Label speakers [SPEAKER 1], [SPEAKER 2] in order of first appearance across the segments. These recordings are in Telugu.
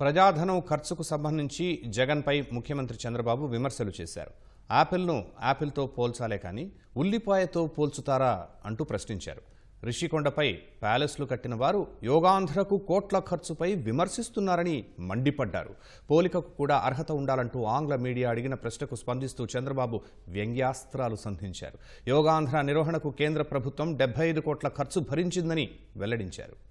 [SPEAKER 1] ప్రజాధనం ఖర్చుకు సంబంధించి జగన్పై ముఖ్యమంత్రి చంద్రబాబు విమర్శలు చేశారు. యాపిల్ను యాపిల్తో పోల్చాలే కానీ ఉల్లిపాయతో పోల్చుతారా అంటూ ప్రశ్నించారు. రిషికొండపై ప్యాలెస్లు కట్టిన వారు యోగాంధ్రకు కోట్ల ఖర్చుపై విమర్శిస్తున్నారని మండిపడ్డారు. పోలికకు కూడా అర్హత ఉండాలంటూ ఆంగ్ల మీడియా అడిగిన ప్రశ్నకు స్పందిస్తూ చంద్రబాబు వ్యంగ్యాస్త్రాలు సంధించారు. యోగాంధ్ర నిర్వహణకు కేంద్ర ప్రభుత్వం డెబ్బై ఐదు కోట్ల ఖర్చు భరించిందని వెల్లడించారు.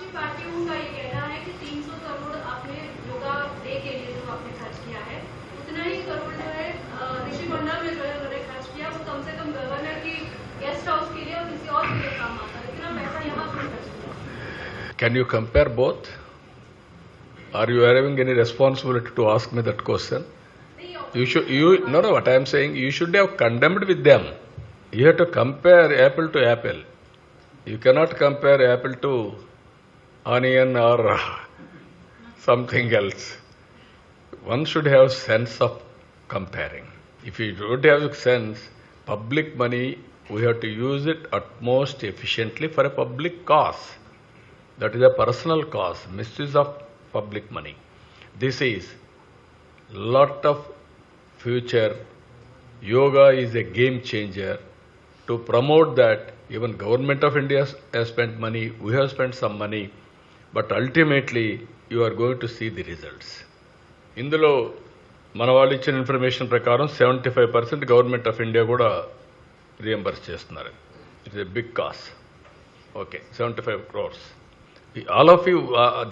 [SPEAKER 2] विपक्षी पार्टियों का ये कहना है कि 300 करोड़ आपने योगा डे के लिए जो आपने खर्च किया है उतना ही करोड़ जो है अ, ऋषिकोंडा में जो है उन्होंने खर्च किया वो कम से कम गवर्नर की गेस्ट हाउस के लिए और किसी और के लिए काम आता है इतना पैसा यहाँ क्यों खर्च किया
[SPEAKER 3] Can you compare both? Are you having any responsibility to ask me that question? You should, you, no, no, what I am saying, you should have condemned with them. You have to compare apple to apple. You cannot compare apple to onion or something else. One should have sense of comparing. If you don't have sense, public money, we have to use it at most efficiently for a public cause. That is a personal cause, misuse of public money. This is lot of future. Yoga is a game changer. To promote that, even government of India has- has spent money, we have spent some money, but ultimately you are going to see the results ఇందులో మన వాళ్ళు ఇచ్చిన ఇన్ఫర్మేషన్ ప్రకారం seventy five percent government of India కూడా రియంబర్స్ చేస్తున్నారు. It's a big cause okay seventy five crores all of you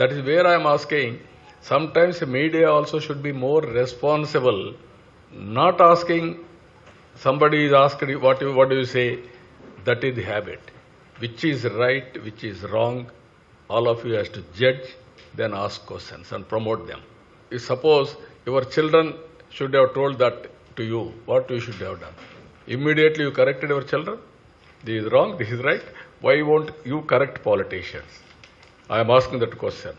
[SPEAKER 3] that is where I'm asking sometimes media also should be more responsible not asking somebody is asked what you what you say that is the habit which is right which is wrong all of you has to judge then ask questions and promote them. If suppose your children should have told that to you what you should have done? Immediately you corrected your children? This is wrong this is right. Why won't you correct politicians? I am asking that question